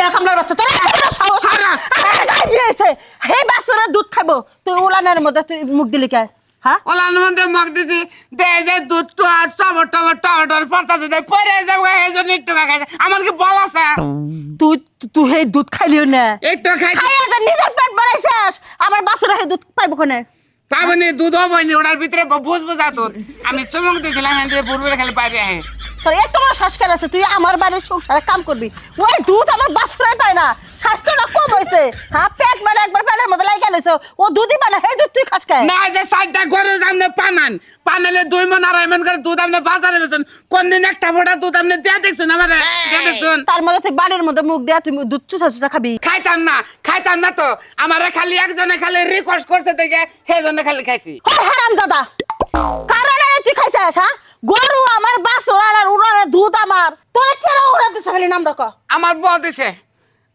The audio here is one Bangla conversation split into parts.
না কামলার বাচ্চা তোর সাহস আমার গায়ে দিয়েছে হে বাসুরের দুধ খাব। তুই উলানের মধ্যে তুই মুখ দিলি কে? হ্যাঁ? ওলার মধ্যে দিছি। দে যে দুধ তো আর টমেটো টমেটো টমেটোর পড়তাছে দে পরে যাব এই জন্য একটু খাইছে আমার কি বল আছে? তুই তুই হে দুধ খাইলিও না। একটু খাইছি খাইয়া যে নিজের পেট বাড়াইছিস আমার বাসুরে হে দুধ পাইবো কোনে? পাবনি দুধ হবনি ওটার ভিতরে বুঝ বুঝা তোর আমি চমক দিয়েছিলাম যে পূর্বের খালি বাইরে আহে। তোর এত বড় সংস্কার আছে তুই আমার বাড়ির সংসারে কাম করবি। ওই দুধ আমার পায় না স্বাস্থ্যটা কম হয়েছে। হ্যাঁ পেট মানে একবার পেটের মধ্যে লাগে গেছে ও দুধই পায় না সেই দুধ তুই খাস খায় না যে সাইডটা গরু পানান পানালে দুই মন আড়াই মন করে দুধ আপনি বাজারে বেছেন কোন দিন একটা ফোটা দুধ আপনি দিয়ে দেখছেন আমার? দিয়ে দেখছেন তার মধ্যে তুই বাড়ির মধ্যে মুখ দেয়া তুই দুধ চুষা চুষা খাবি। খাইতাম না খাইতাম না তো। আমার খালি একজনে খালি রিকোয়েস্ট করছে দেখে খালি খাইছি। হারাম দাদা কারণে তুই খাইছিস হ্যাঁ? গরু আমার আর উড়ানের দুধ আমার তোরা কেন উড়া দিছে খালি নাম রাখ। আমার বউ দিছে।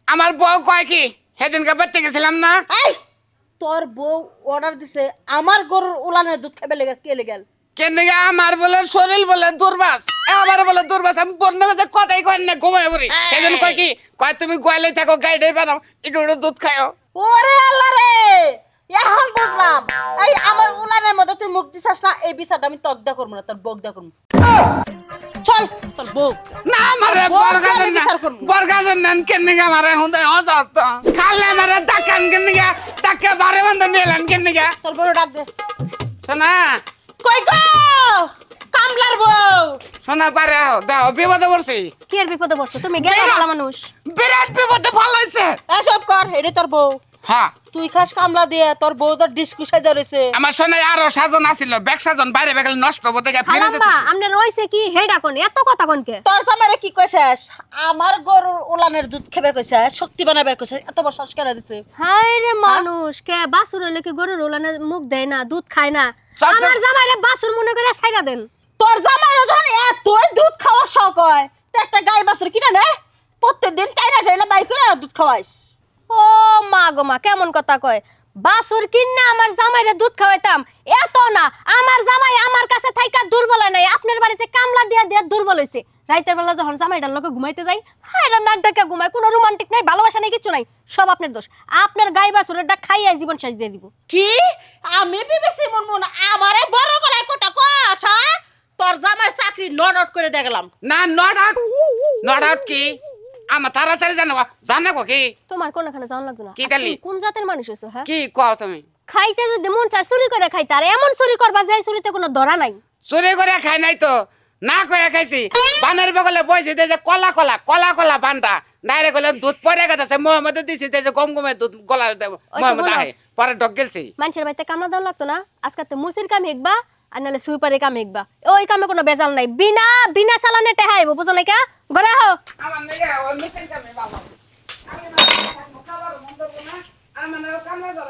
আমার বউ কয় কি সেদিনকে বেড়তে গেছিলাম না? এই তোর বউ অর্ডার দিছে আমার গরুর উলানের দুধ খাবে লেগে কে লেগেল কেন আমার বলে শরীর বলে দুর্বাস। আমার বলে দুর্বাস আমি বন্য কথাই কয় না ঘুমাই পড়ি। সেই কয় কি কয় তুমি গোয়ালে থাকো গাইডে বানাও একটু দুধ খাও ওরে আল্লাহ রে এখন বুঝলাম। এই আমার উলানের মধ্যে তুই মুখ দিছাস না এই বিচারটা আমি তক দা করব না তোর বক দা করব। চল। তোর বক না আমারে বউ বরগাজন না। বরগাজন নেন কেন গা মারে হুন্দে হজাত খালে আমারে ডাকান কেন গা ডাকে বারে বন্ধ নিলেন কেন গা তোর বড় ডাক দে। শোনা। কই গো? কামলার বউ। শোনা পারে আও দাও বিপদে পড়ছি। কি আর বিপদে পড়ছো? তুমি গেলে ভালো মানুষ। বিরাট বিপদে ফলাইছে। এসব কর এটা তোর বউ। হ্যাঁ তুই খাস কামলা দিয়ে তোর বউ তোর ডিসকুশাই ধরেছে আমার শোনা আরও সাজন আছিল ব্যাগ সাজন বাইরে বেগল নষ্ট হব দেখে ফিরে হালাম্বা আমনে রইছে কি? হেডা কোন এত কথা কোনকে তোর জামাইরে কি কইছিস? আমার গরুর উলানের দুধ খেবে কইছে শক্তি বানাবার কইছে এত বড় সংস্কার দিছে? হায় রে মানুষ কে বাসুর হইলে কি গরুর ওলানে মুখ দেয় না দুধ খায় না? আমার জামাইরে বাসুর মনে করে ছাইরা দেন। তোর জামাইরে যখন এতই দুধ খাওয়া শখ হয় তো একটা গাই বাছুর কিনে নে প্রত্যেকদিন টাইনা টাইনা বাই করে দুধ খাওয়াইস। ও গো মা কেমন কথা কয়? বাসুর কিন্না আমার জামাইরে দুধ খাওয়াইতাম। এত না আমার জামাই আমার কাছে থাইকা দুর্বল হয় নাই। আপনার বাড়িতে কামলা দিয়া দিয়া দুর্বল হইছে। রাইতের বেলা যখন জামাইটার লোকে ঘুমাইতে যাই হায় রে নাক ডাকা ঘুমায় কোনো রোমান্টিক নাই ভালোবাসা নাই কিছু নাই সব আপনার দোষ। আপনার গাই বাসুরের ডাক খাইয়া জীবন শেষ দিয়ে দিব। কি? আমি বিবিসি মুনমুন আমারে বড় গলায় কথা কস হ্যাঁ? তোর জামাই চাকরি নট আউট করে দেখলাম না নট আউট। নট আউট কি? আমার তাড়াতাড়ি জানো জানো গো কি? তোমার কোনখানে যাওয়া লাগতো না? কি? তুমি কোন জাতের মানুষ হইছো হ্যাঁ? কি কও তুমি? খাইতে যদি মন চায় চুরি করে খাইতে আর এমন চুরি করবা যে চুরিতে কোনো ধরা নাই। চুরি করে খাই নাই তো? না করে খাইছি। বানের বগলে বসে দে যে কলা কলা কলা কলা বান্দা। ডাইরে গলে দুধ পরে গেছে মোহাম্মদ দিছি দে যে গম গমে দুধ গলা মোহাম্মদ। আহে পরে ডক গেলছি। মানুষের বাড়িতে কামলা দেওয়া লাগতো না? আজকে তো মুসির কাম হিকবা আর নাহলে সুইপারের কাম হিকবা। ওই কামে কোনো বেজাল নাই। বিনা বিনা চালানে টেহাইব বুঝো নাই কা? ঘরে আহ। আমার মিছিল কামে বাবা। আমি না খাবার মন্দ না। আমার কামলা ধর